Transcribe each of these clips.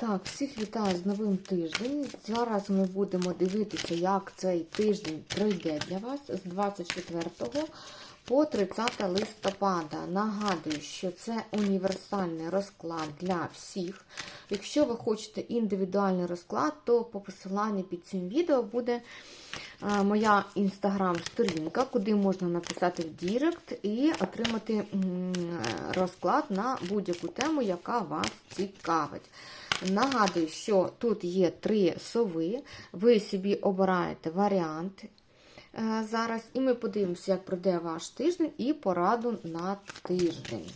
Так, всіх вітаю з новим тиждень. Зараз ми будемо дивитися, як цей тиждень пройде для вас з 24 по 30 листопада. Нагадую, що це універсальний розклад для всіх. Якщо ви хочете індивідуальний розклад, то по посиланню під цим відео буде е, моя інстаграм-сторінка, куди можна написати в Дірект і отримати розклад на будь-яку тему, яка вас цікавить. Нагадую, що тут є три сови, ви собі обираєте варіант е, зараз, і ми подивимося, як пройде ваш тиждень і пораду на тиждень.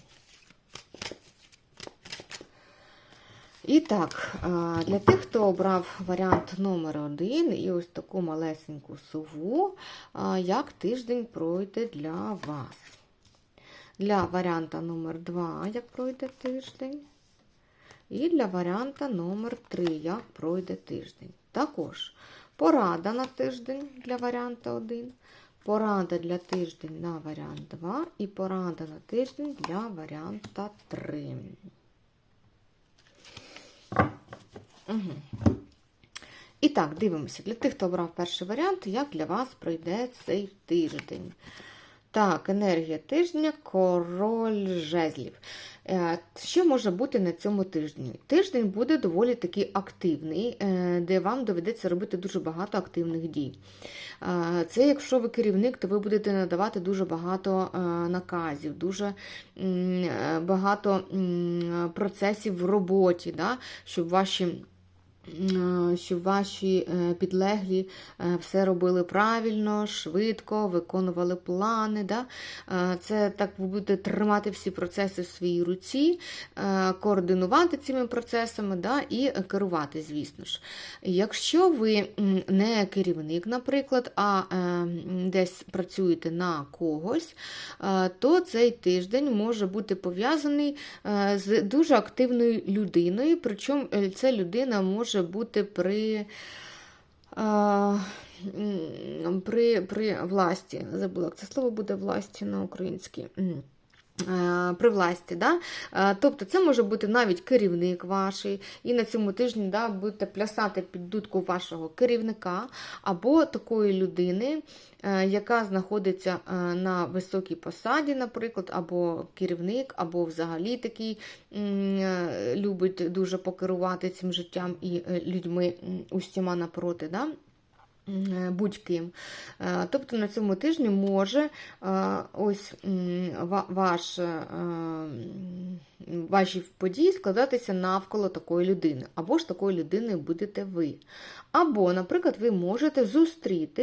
І так, е, для тих, хто обрав варіант номер один і ось таку малесеньку сову, е, як тиждень пройде для вас. Для варіанта номер 2 як пройде тиждень. І для варіанта номер 3 як пройде тиждень. Також порада на тиждень для варіанта 1, порада для тиждень на варіант 2 і порада на тиждень для варіанта 3. Угу. І так, дивимося. Для тих, хто обрав перший варіант, як для вас пройде цей тиждень. Так, енергія тижня, король жезлів. Е, Що може бути на цьому тижні? Тиждень буде доволі таки активний, е, де вам доведеться робити дуже багато активних дій. Е, Це якщо ви керівник, то ви будете надавати дуже багато наказів, дуже багато процесів в роботі, да, щоб ваші. Е, Щоб ваші е, підлеглі е, все робили правильно, швидко, виконували плани. Да? Це так ви будете тримати всі процеси в своїй руці, координувати цими процесами да? і керувати, звісно ж. Якщо ви не керівник, наприклад, а десь працюєте на когось, то цей тиждень може бути пов'язаний з дуже активною людиною, причому ця людина може бути при. При, при власті, забула, як це слово буде власті на українській. Е, При да? Е, тобто це може бути навіть керівник ваш, і на цьому тижні да, будете плясати під дудку вашого керівника або такої людини, е, яка знаходиться на високій посаді, наприклад, або керівник, або взагалі такий любить дуже покерувати цим життям і людьми усіма напроти. Да? М, Будь-ким. Е, Тобто на цьому тижні може е, ось ваш, е, ваші події складатися навколо такої людини, або ж такою людиною будете ви. Або, наприклад, ви можете зустріти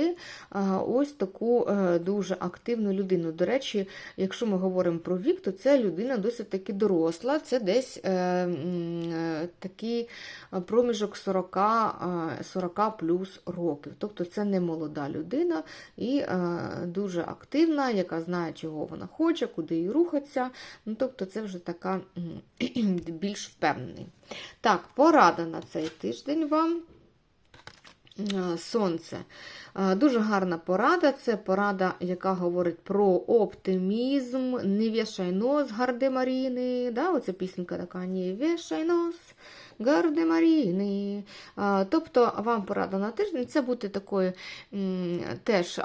е, ось таку е, дуже активну людину. До речі, якщо ми говоримо про вік, то це людина досить таки доросла, це десь е, е, такий проміжок 40, е, 40 плюс років. Тобто це не молода людина і е, дуже активна, яка знає, чого вона хоче, куди їй рухатися. Ну, тобто це вже така більш впевнений. Так, порада на цей тиждень вам. Е, Сонце. Е, Дуже гарна порада. Це порада, яка говорить про оптимізм. Не вішай нос, гардемаріни. Да? Оця пісенька така не вішай нос, гардемаріни. Тобто вам порада на тиждень це бути такою теж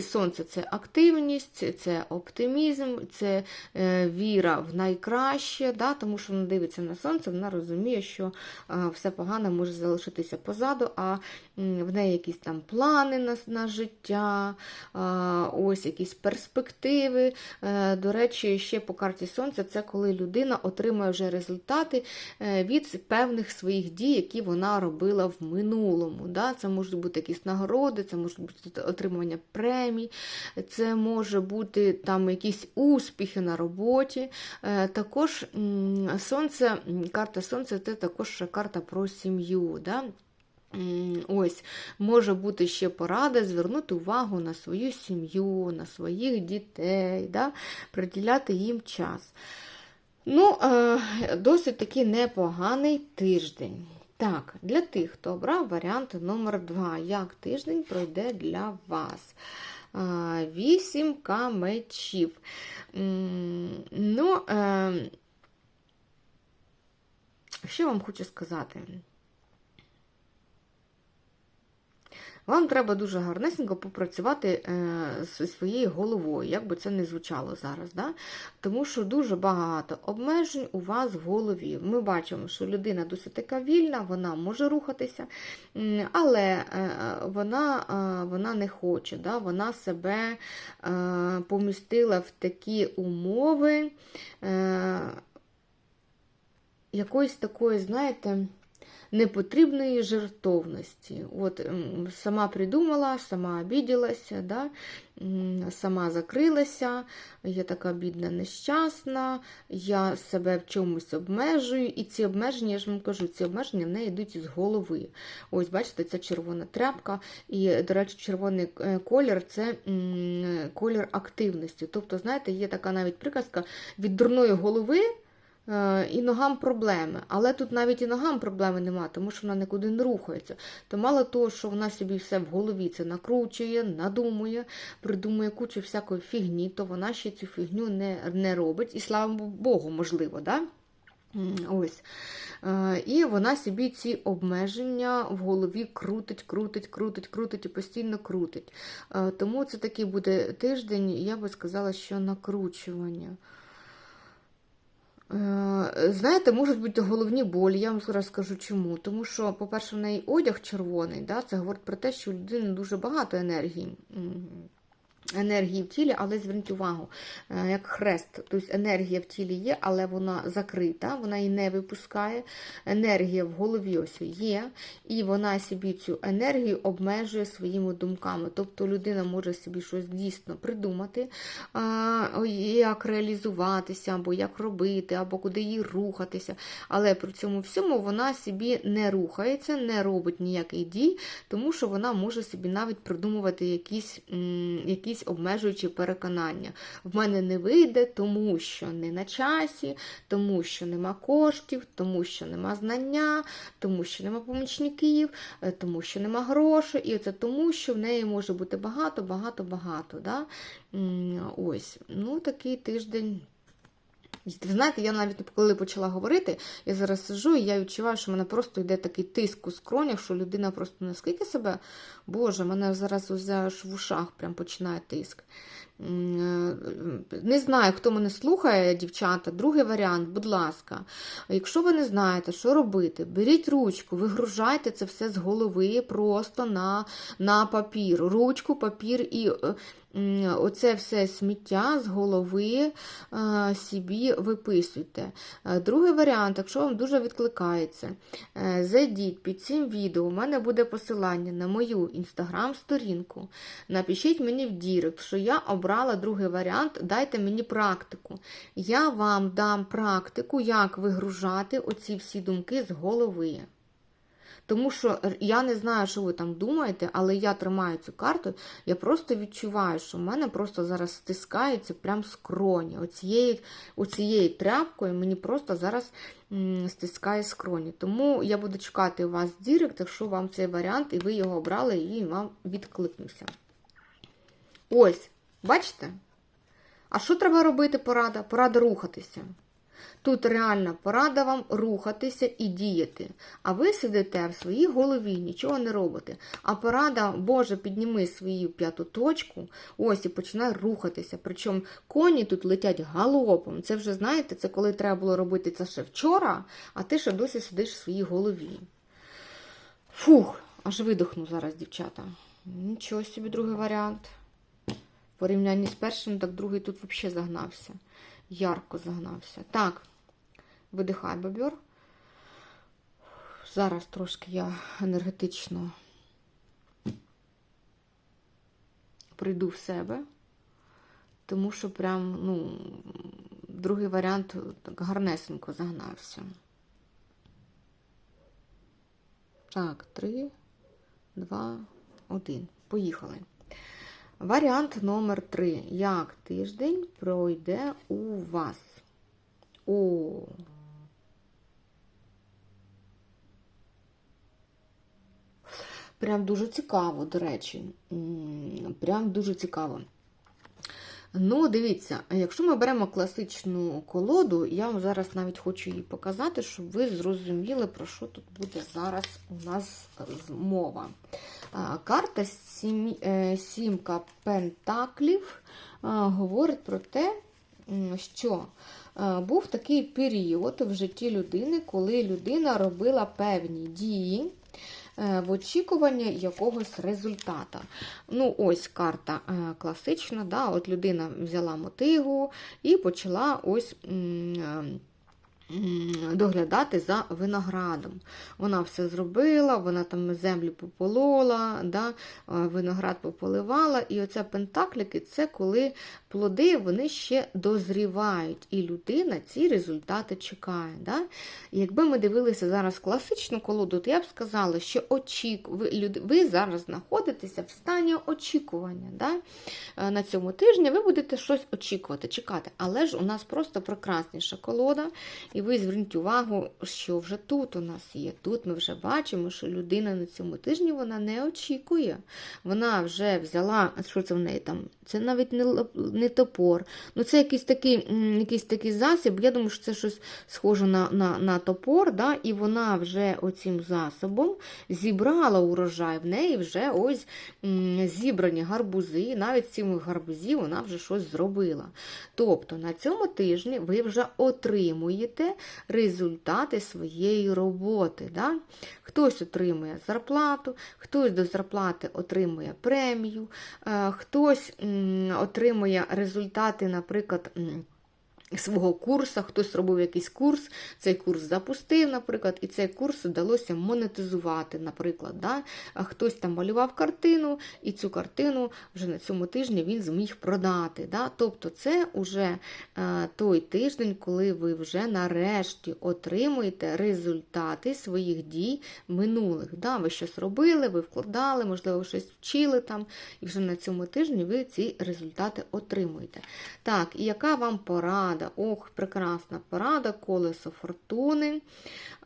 сонце це активність, це оптимізм, це е, віра в найкраще, да? тому що вона дивиться на сонце, вона розуміє, що е, все погане може залишитися позаду, а в неї якісь там плани на, на життя, ось якісь перспективи. Е, До речі, ще по карті Сонця це коли людина отримує вже результати від певних своїх дій, які вона робила в минулому. Да? Це можуть бути якісь нагороди, це може бути отримання премій, це може бути там якісь успіхи на роботі. Е, Також сонце, карта Сонця це також карта про сім'ю. Да? Ось, може бути ще порада звернути увагу на свою сім'ю, на своїх дітей, да? приділяти їм час. Ну, е, досить таки непоганий тиждень. Так, для тих, хто обрав варіант номер 2 як тиждень пройде для вас. Е, Вісімка мечів. Ну, е, Що вам хочу сказати? Вам треба дуже гарнесенько попрацювати е, зі своєю головою, як би це не звучало зараз. Да? Тому що дуже багато обмежень у вас в голові. Ми бачимо, що людина досить така вільна, вона може рухатися, але е, вона, е, вона не хоче. Да? Вона себе помістила в такі умови якоїсь такої, знаєте, непотрібної жертовності. От Сама придумала, сама обіділася, да? сама закрилася, я така бідна, нещасна, я себе в чомусь обмежую, і ці обмеження, я ж вам кажу, ці обмеження в неї йдуть із голови. Ось, бачите, це червона тряпка, і, до речі, червоний е, колір це колір активності. Тобто, знаєте, є така навіть приказка від дурної голови. Е, І ногам проблеми. Але тут навіть і ногам проблеми нема, тому що вона нікуди не рухається. То мало того, що вона собі все в голові це накручує, надумує, придумує кучу всякої фігні, то вона ще цю фігню не, не робить. І слава Богу, можливо, да? Ось. Е, І вона собі ці обмеження в голові крутить, крутить, крутить, крутить і постійно крутить. Е, Тому це такий буде тиждень, я би сказала, що накручування. Е, Знаєте, можуть бути головні болі, я вам зараз скажу чому. Тому що, по-перше, в неї одяг червоний, да, це говорить про те, що у людини дуже багато енергії. Енергії в тілі, але зверніть увагу, е, як хрест, тобто енергія в тілі є, але вона закрита, вона її не випускає. Енергія в голові ось є, і вона собі цю енергію обмежує своїми думками. Тобто людина може собі щось дійсно придумати, як реалізуватися, або як робити, або куди їй рухатися. Але при цьому всьому вона собі не рухається, не робить ніяких дій, тому що вона може собі навіть придумувати якісь, м, якісь обмежуючі переконання. В мене не вийде, тому що не на часі, тому що нема коштів, тому що нема знання, тому що нема помічників, е, тому що нема грошей. І це тому, що в неї може бути багато, багато, багато. Да? Ось, ну такий тиждень. Ви знаєте, я навіть коли почала говорити, я зараз сижу і я відчуваю, що в мене просто йде такий тиск у скронях, що людина просто наскільки себе, Боже, мене зараз аж в ушах прям починає тиск. Е, Не знаю, хто мене слухає, дівчата. Другий варіант, будь ласка, якщо ви не знаєте, що робити, беріть ручку, вигружайте це все з голови просто на, на папір. Ручку, папір і. Оце все сміття з голови е, собі виписуйте. Е, Другий варіант, якщо вам дуже відкликається, е, зайдіть під цим відео, у мене буде посилання на мою інстаграм-сторінку. Напишіть мені в Дірект, що я обрала другий варіант, дайте мені практику. Я вам дам практику, як вигружати оці всі думки з голови. Тому що я не знаю, що ви там думаєте, але я тримаю цю карту, я просто відчуваю, що в мене просто зараз стискається прям скроні. Оцією, оцією тряпкою мені просто зараз м, стискає скроні. Тому я буду чекати у вас дірект, якщо вам цей варіант, і ви його обрали, і він вам відкликнувся. Ось, бачите? А що треба робити порада? Порада рухатися. Тут реальна порада вам рухатися і діяти. А ви сидите в своїй голові, нічого не робите. А порада, Боже, підніми свою п'яту точку, ось і починай рухатися. Причому коні тут летять галопом. Це вже, знаєте, це коли треба було робити це ще вчора, а ти ще досі сидиш в своїй голові. Фух, аж видохну зараз, дівчата. Нічого собі, другий варіант. В порівнянні з першим, так другий тут взагалі загнався. Ярко загнався. Так, видихай, бобер. Зараз трошки я енергетично прийду в себе, тому що прям, ну, другий варіант так гарнесенько загнався. Так, три, два, один. Поїхали. Варіант номер 3. Як тиждень пройде у вас? О. Прям дуже цікаво, до речі. Прям дуже цікаво. Ну, дивіться, якщо ми беремо класичну колоду, я вам зараз навіть хочу її показати, щоб ви зрозуміли, про що тут буде зараз у нас мова. Карта е, Сімка Пентаклів говорить про те, що був такий період в житті людини, коли людина робила певні дії. е, В очікуванні якогось результата. Ну, ось карта е, класична. Да? От людина взяла мотигу і почала ось. Доглядати за виноградом. Вона все зробила, вона там землю пополола, да, е, виноград пополивала. І оце пентакліки це коли плоди вони ще дозрівають, і людина ці результати чекає. Да? Якби ми дивилися зараз класичну колоду, то я б сказала, що очік... ви, ви зараз знаходитеся в стані очікування. Да? Е, На цьому тижні ви будете щось очікувати, чекати. Але ж у нас просто прекрасніша колода. І ви зверніть увагу, що вже тут у нас є. Тут ми вже бачимо, що людина на цьому тижні вона не очікує. Вона вже взяла, що це в неї там? Це навіть не, не топор. Ну, це якийсь такий, якийсь такий засіб. Я думаю, що це щось схоже на, на, на топор, да? і вона вже оцим засобом зібрала урожай. В неї вже ось зібрані гарбузи, навіть з цими гарбузів вона вже щось зробила. Тобто на цьому тижні ви вже отримуєте результати своєї роботи. Да? Хтось отримує зарплату, хтось до зарплати отримує премію, е, хтось отримує результати, наприклад. Свого курсу, хтось робив якийсь курс, цей курс запустив, наприклад, і цей курс вдалося монетизувати, наприклад. Да? Хтось там малював картину, і цю картину вже на цьому тижні він зміг продати. Да? Тобто це вже е, той тиждень, коли ви вже нарешті отримуєте результати своїх дій минулих. Да? Ви щось робили, ви вкладали, можливо, ви щось вчили там, і вже на цьому тижні ви ці результати отримуєте. Так, і яка вам порада? Ох, прекрасна порада, колесо фортуни.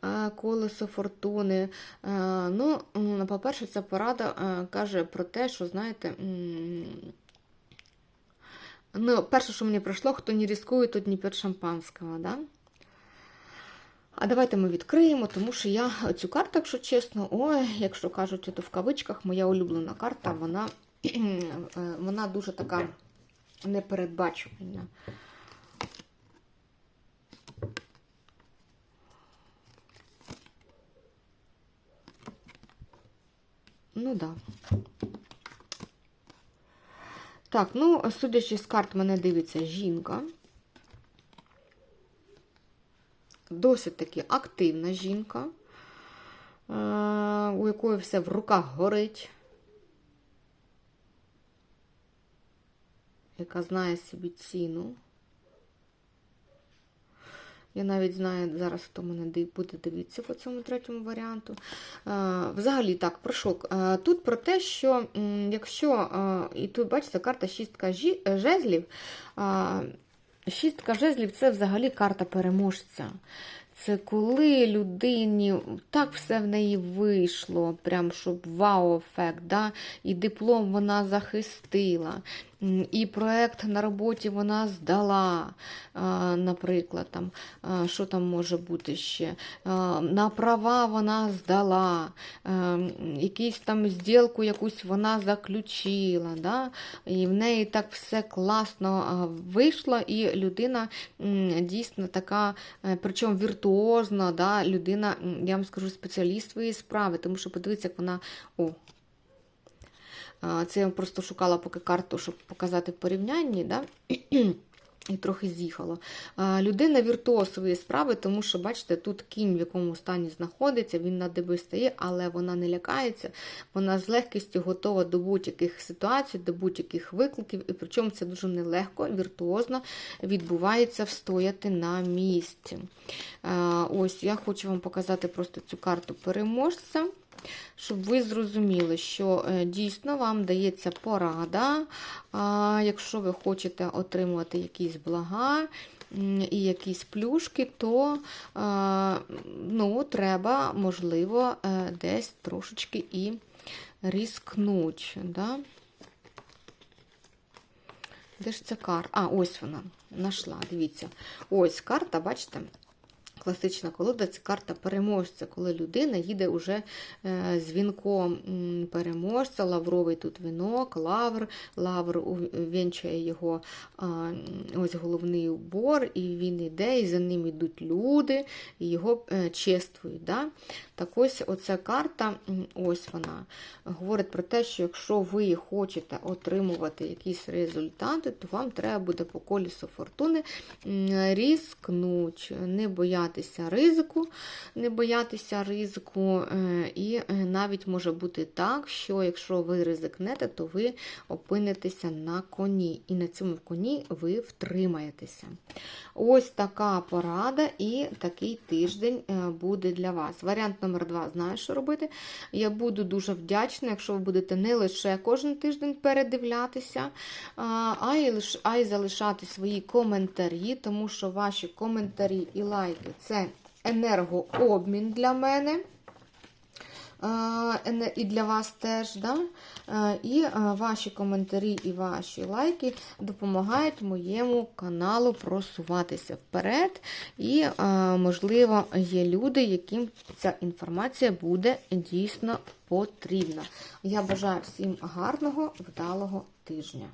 Е, Колесо фортуни. Е, Ну, по-перше, ця порада е, каже про те, що, знаєте, ну, перше, що мені прийшло, хто не ризикує, тот не п'є шампанського. Да? А давайте ми відкриємо, тому що я цю карту, якщо чесно, ой, якщо кажуть, то в кавичках, моя улюблена карта, вона, вона дуже така непередбачувана. Ну да. Так, ну, судячи з карт, мене дивиться жінка. Досить таки активна жінка, е, у якої все в руках горить, яка знає собі ціну. Я навіть знаю зараз, хто мене буде дивитися по цьому третьому варіанту. Взагалі так, про шок. Тут про те, що якщо, і тут бачите, карта шістка е, жезлів. Шістка жезлів це взагалі карта переможця. Це коли людині так все в неї вийшло, прям щоб вау-ефект, да? і диплом вона захистила, і проект на роботі вона здала, наприклад, там, що там може бути ще? На права вона здала, якусь там зділку якусь вона заключила, да? і в неї так все класно вийшло, і людина дійсно така, е, причому віртуозна, да? людина, я вам скажу, спеціаліст своєї справи, тому що подивіться, як вона. О, Це я просто шукала поки карту, щоб показати в порівнянні. Да? І трохи з'їхало. Людина віртуоз своєї справи, тому що, бачите, тут кінь в якому стані знаходиться, він на диби стає, але вона не лякається, вона з легкістю готова до будь-яких ситуацій, до будь-яких викликів, і причому це дуже нелегко, віртуозно відбувається встояти на місці. Ось я хочу вам показати просто цю карту переможця щоб ви зрозуміли, що е, дійсно вам дається порада, якщо ви хочете отримувати якісь блага і якісь плюшки, то ну, треба, можливо, е, десь трошечки і рискнуть. Да? Де ж ця карта? А, ось вона. Нашла, дивіться. Ось карта, бачите? Класична колода це карта переможця, коли людина їде уже е, з вінком переможця, лавровий тут вінок, лавр, лавр вінчає його ось головний убор, і він йде, і за ним йдуть люди, і його е, чествують. Да? Так ось оця карта, ось вона, говорить про те, що якщо ви хочете отримувати якісь результати, то вам треба буде по колісу фортуни м, різкнуть, не боятися ризику, не боятися ризику. е, І е, навіть може бути так, що якщо ви ризикнете, то ви опинитеся на коні. І на цьому коні ви втримаєтеся. Ось така порада і такий тиждень е, буде для вас. Варіант номер два знаю, що робити. Я буду дуже вдячна, якщо ви будете не лише кожен тиждень передивлятися, а й залишати свої коментарі, тому що ваші коментарі і лайки це енергообмін для мене. Е, І для вас теж, да? Е, і е, ваші коментарі і ваші лайки допомагають моєму каналу просуватися вперед. І, можливо, є люди, яким ця інформація буде дійсно потрібна. Я бажаю всім гарного, вдалого тижня.